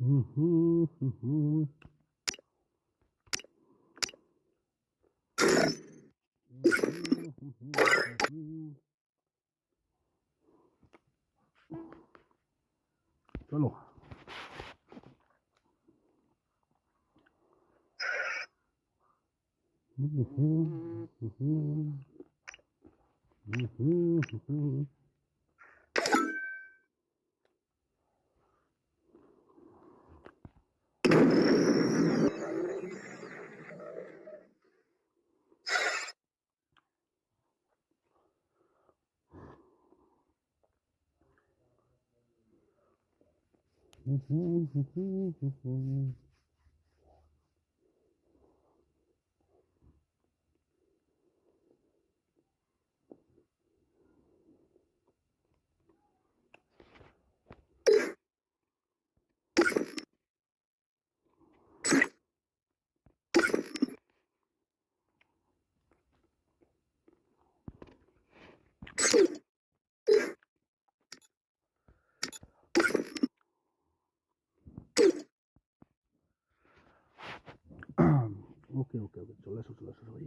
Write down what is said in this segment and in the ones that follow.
হুম হুম হুম চলো Mm-hmm. ওকে ওকে ওকে চলে আসো চলে আসো সবাই।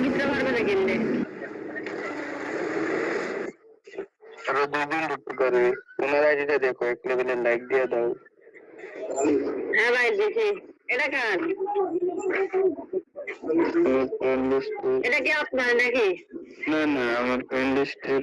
ঢুকতে পারবে আইডিটা দেখো এক লেভেলের লাইক দিয়ে দাও। হ্যাঁ ভাই দেখি। এটা কার? এটা কি আপনার নাকি? না না আমার ফ্রেন্ড লিস্টের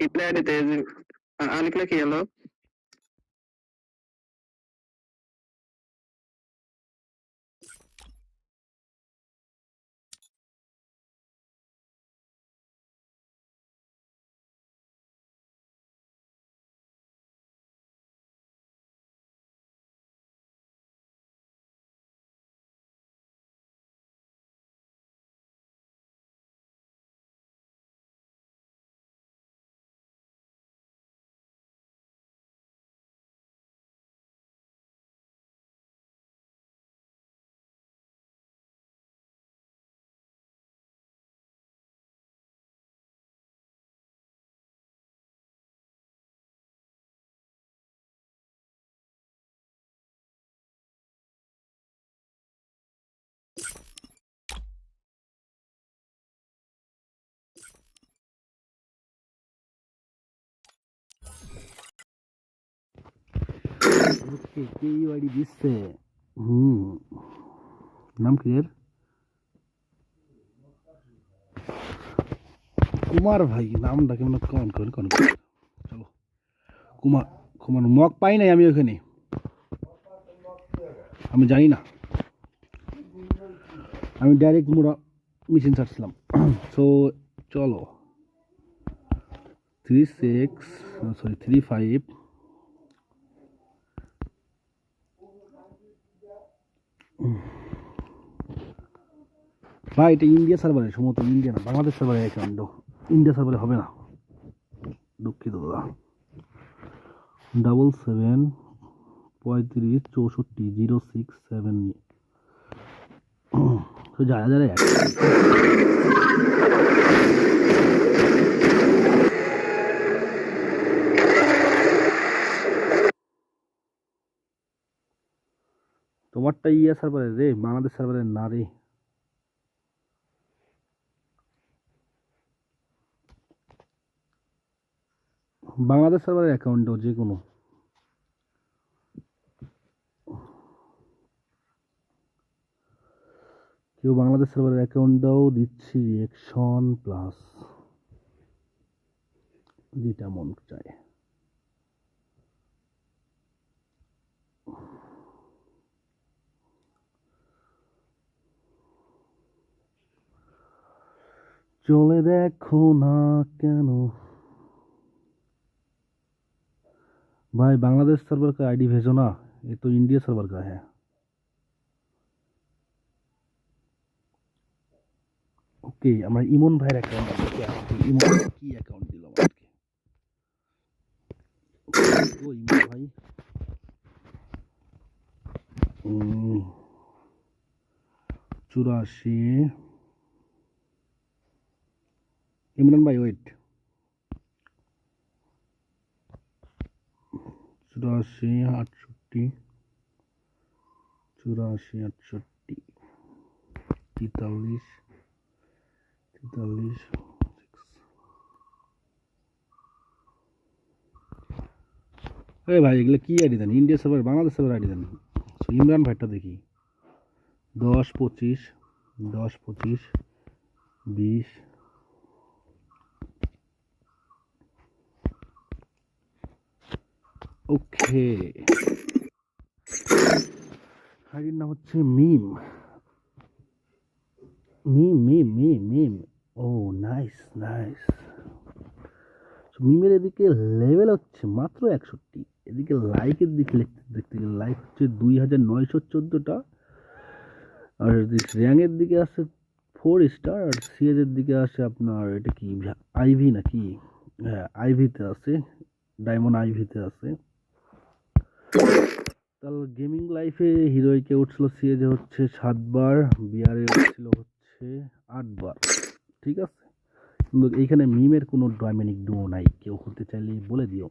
ఇప్పుడే అని తేజు అనుకులకి ఎలా হলো ওকে কে ইউআইডি দিচ্ছে হুম নাম কি এর কুমার ভাই নামটা কেমন কন কন কন কন। চলো কুমার কুমার মগ পাই নাই আমি ওখানে আমি জানি না আমি ডাইরেক্ট মোড়া মেশিন ছাড়ছিলাম সো চলো three six sorry three five ভাই, এটা ইন্ডিয়া সার্ভারে সম্ভবত ইন্ডিয়া না, বাংলাদেশ সার্ভারে অ্যাকাউন্ট ইন্ডিয়া সার্ভারে হবে না। দুঃখিত, দাদা। ডাবল সেভেন পঁয়ত্রিশ চৌষট্টি জিরো সিক্স সেভেন তো যারা যারা এক তোমারটা ইয়া সার্ভারে রে, বাংলাদেশ সার্ভারে না রে। বাংলাদেশ সার্ভারের অ্যাকাউন্টও যে কোনো। কেউ বাংলাদেশ সার্ভারের অ্যাকাউন্টটাও দিচ্ছি রিয়েকশন প্লাস যেটা মন চায়। চলে দেখো না কেন भाई बांग्लादेश सर्वर का आईडी भेजो ना ये तो इंडिया सर्वर का है ওকে আমরা ইমন ভাইয়ের অ্যাকাউন্ট আছে ইমন কি অ্যাকাউন্ট দিলাম আজকে ও ইমন ভাই চুরাশি ইমরান ভাই ওয়েট চুরাশি আটষট্টি চুরাশি আটষট্টি তেতাল্লিশ তেতাল্লিশ এ ভাই এগুলো কি আইডি দেন India server Bangladesh server ID দেন So, ইমরান ভাইটা দেখি দশ পঁচিশ দশ পঁচিশ বিশ ওকে। আইডির নাম হচ্ছে মিম। মিম মিম মিম মিম। ও নাইস নাইস মিমের এদিকে লেভেল হচ্ছে মাত্র একষট্টি। এদিকে লাইকের দিকে দেখতে গেলে লাইক হচ্ছে দুই হাজার নয়শো চোদ্দোটা। আর র্যাঙ্কের দিকে আসে ফোর স্টার আর সিএজের দিকে আসে আপনার এটা কি আইভি নাকি? হ্যাঁ আইভিতে আছে ডায়মন্ড আইভিতে আছে তাহলে গেমিং লাইফে হিরোইকে উঠছিল সিএজে হচ্ছে সাতবার বিয়ারে উঠছিল হচ্ছে আটবার, ঠিক আছে? কিন্তু এইখানে মিমের কোনো ডায়মন্ডিক ডুও নাই, কেউ হতে চাইলে বলে দিও,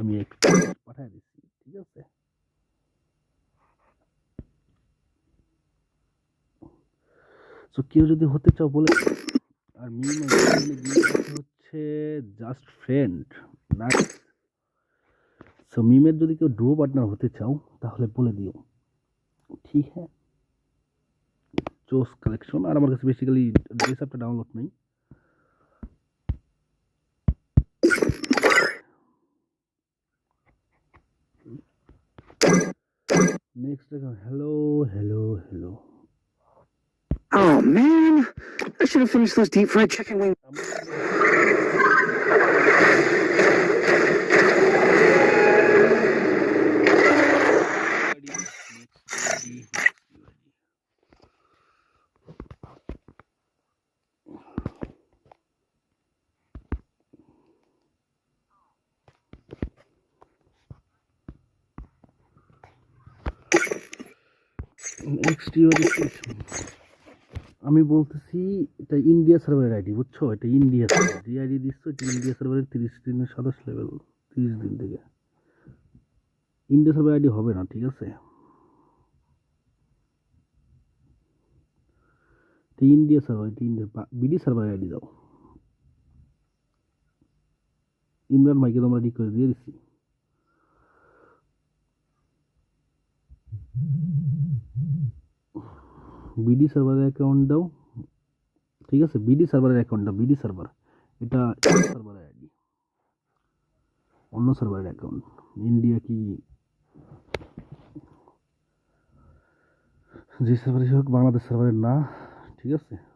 আমি একটু পাঠিয়ে দিচ্ছি, ঠিক আছে? তো কেউ যদি হতে চাও বলে আর মিম হচ্ছে জাস্ট ফ্রেন্ড না সো মিমের যদি কেউ ডুও পার্টনার হতে চাও তাহলে বলে দিও ঠিক হ্যাঁ চোস কালেকশন আর আমার কাছে বেসিক্যালি ড্রেস অ্যাপটা ডাউনলোড নেই next hello hello hello Oh man, I should have finished those deep fried chicken wings. আমি বলতেছি, এটা ইন্ডিয়া সার্ভারের আইডি বুঝছ? এটা ইন্ডিয়া সার্ভার যে আইডি দিচ্ছ, এটা ইন্ডিয়া সার্ভারের তিরিশ দিনের সাতাশ লেভেল তিরিশ দিন থেকে। ইন্ডিয়া সার্ভার আইডি হবে না, ঠিক আছে? ইন্ডিয়া সার্ভার ইন্ডিয়া বিডি সার্ভারের আইডি দাও। ইমরান ভাইকে তোমরা রিকোয়েস্ট দিয়ে দিচ্ছি বিডি সার্ভারের অ্যাকাউন্ট দাও। ঠিক আছে? বিডি সার্ভারের অ্যাকাউন্ট দাও বিডি সার্ভার এটা সার্ভারের আইডি অন্য সার্ভারের অ্যাকাউন্ট ইন্ডিয়া কি? যে সার্ভারে হোক, বাংলাদেশ সার্ভারের না, ঠিক আছে?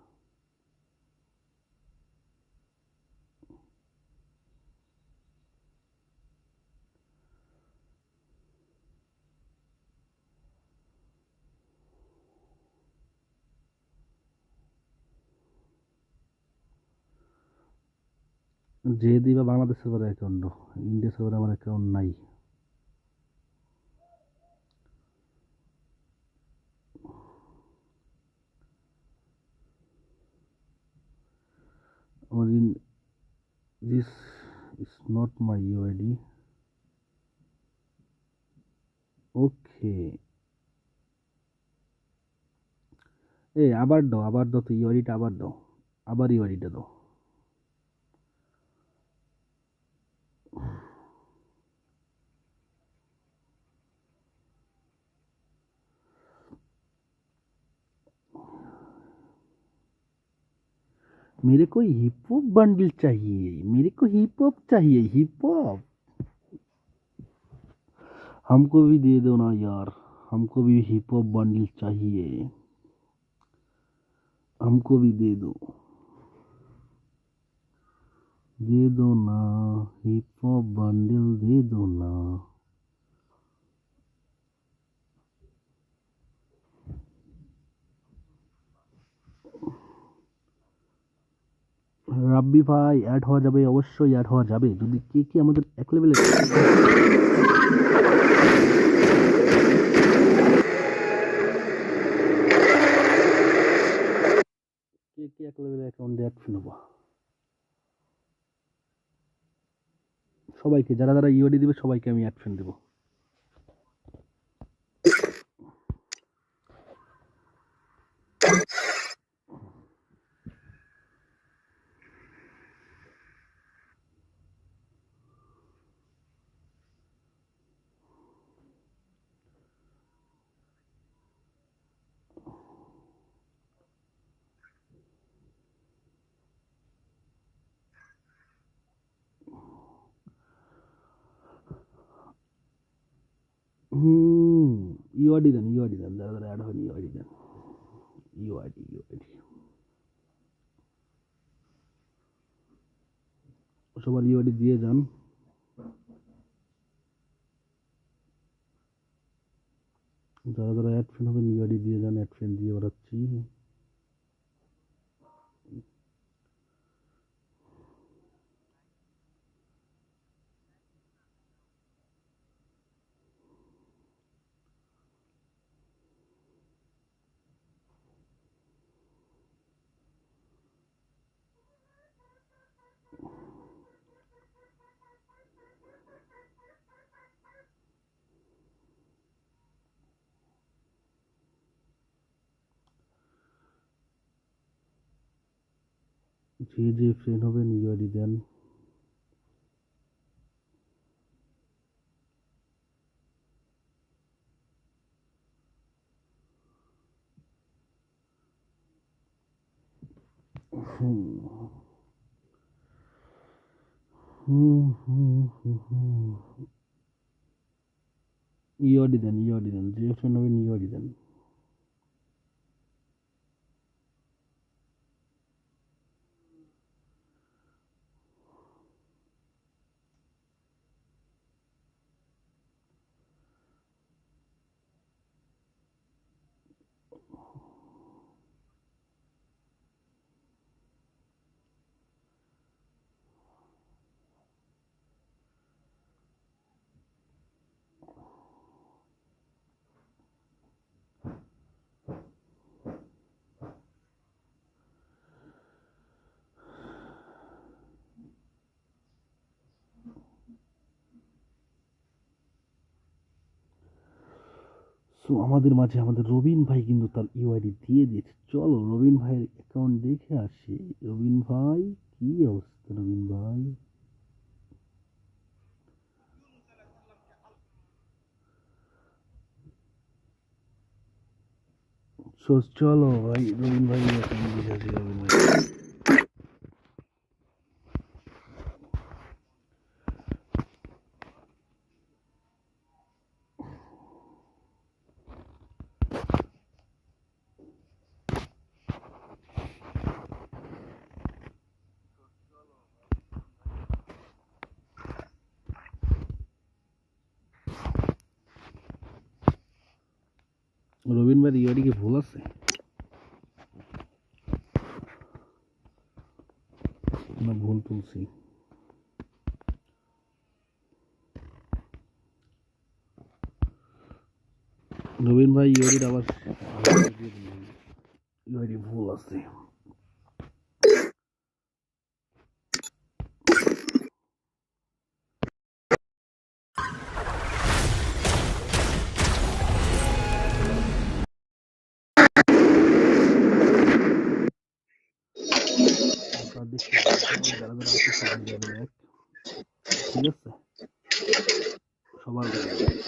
যে বা বাংলাদেশ সার্ভারের অ্যাকাউন্ট ইন্ডিয়া সার্ভারে আমার অ্যাকাউন্ট নাই। আমার in this is not my UID okay এ আবার দাও আবার দাও তো ইউআইডিটা আবার দাও, আবার ইউআইডিটা দাও। मेरे को हिप हॉप बंडल चाहिए, मेरे को हिप हॉप चाहिए हिप हॉप हमको भी दे दो ना यार, हमको भी हिप हॉप बंडल चाहिए। हमको भी दे दो। दे दो ना हिप हॉप बंडल दे दो ना। রাব্বি ভাই অ্যাড হওয়া যাবে, অবশ্যই অ্যাড হওয়া যাবে। যদি কে কে আমাদের এক লেভেলে কে অ্যাকাউন্টে সবাইকে, যারা যারা ইওডি দিবে, সবাইকে আমি অ্যাড দেবো হুম ইউআইডি দেন ইউআইডি দেন যারা দাদা অ্যাড হয়নি ইউআইডি দেন ইউআইডি ইউআইডি সবার ইউআইডি দিয়ে যান? যারা যারা অ্যাড ফ্রেন্ড হবেন ইউআইডি দিয়ে যান অ্যাড ফ্রেন্ড দিয়ে বেড়াচ্ছি যে যে ফ্রেন্ড হবেন দেন। হুম। হুম হুম ইউআইডি দেন ইউআইডি দেন। যে ফ্রেন্ড হবেন ইউআইডি দেন। সো আমাদের মাঝে আমাদের রবিন ভাই কিন্তু তার ইউআইডি দিয়ে দিয়েছে। চলো রবিন ভাইয়ের অ্যাকাউন্ট দেখে আসি। রবিন ভাই, কি অবস্থা রবিন ভাই? সো চলো ভাই, রবিন ভাই রবিন ভাই। রবিন ভাইয়ের ইউআইডি কি ভুল আছে না ভুল তুলছি রবিন ভাই ইউআইডি আবার ইউআইডি ভুল আছে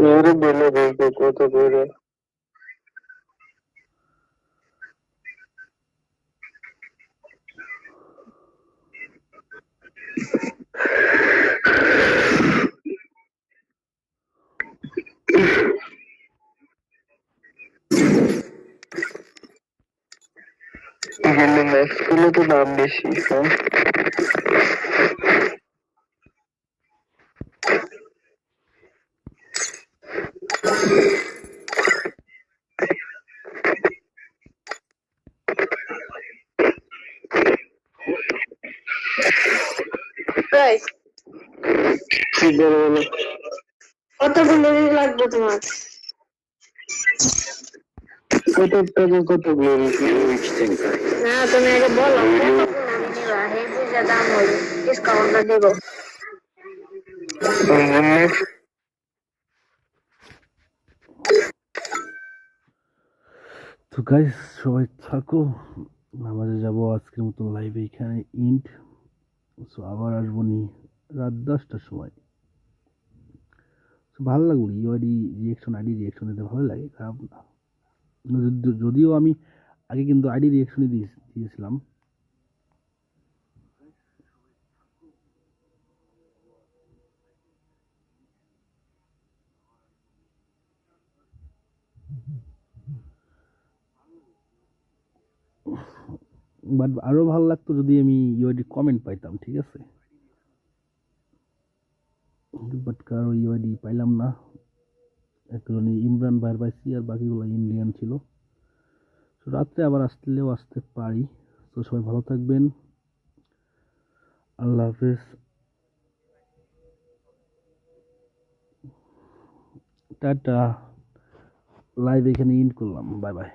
Doğru böyle böyle o da böyle. Üzüldüm ben sıkıldım ben bir şey Guys, কি করে বলো। কতগুলো লাগবে তোমার? কত টাকা কতগুলো Huge না তুমি আগে বলো কতগুলো নিবা সেই বুঝে দাম হলো ডিসকাউন্টটা দিব। তো গাইস সবাই থাকো। নামাজে যাব আজকের মতো লাইভে এখানে ইন্ট সো আবার আসব নি রাত দশটার সময়। সো ভালো লাগল ইউআইডি রিয়েকশন আইডি রিয়েকশন দিতে ভালো লাগে, খারাপ না। যদিও আমি আগে কিন্তু আইডি রিয়েকশনই দিয়েছিলাম বাট আরও ভালো লাগতো যদি আমি ইউআইডি কমেন্ট পাইতাম, ঠিক আছে? বাট কারও ইউআইডি পাইলাম না। একজন ইমরান ভাইয়ের পাইছি আর বাকিগুলো ইন্ডিয়ান ছিল। তো রাত্রে আবার আসলেও আসতে পারি। তো সবাই ভালো থাকবেন। আল্লাহ হাফেজ। টাটা। লাইভ এখানে ইন্ড করলাম। Bye by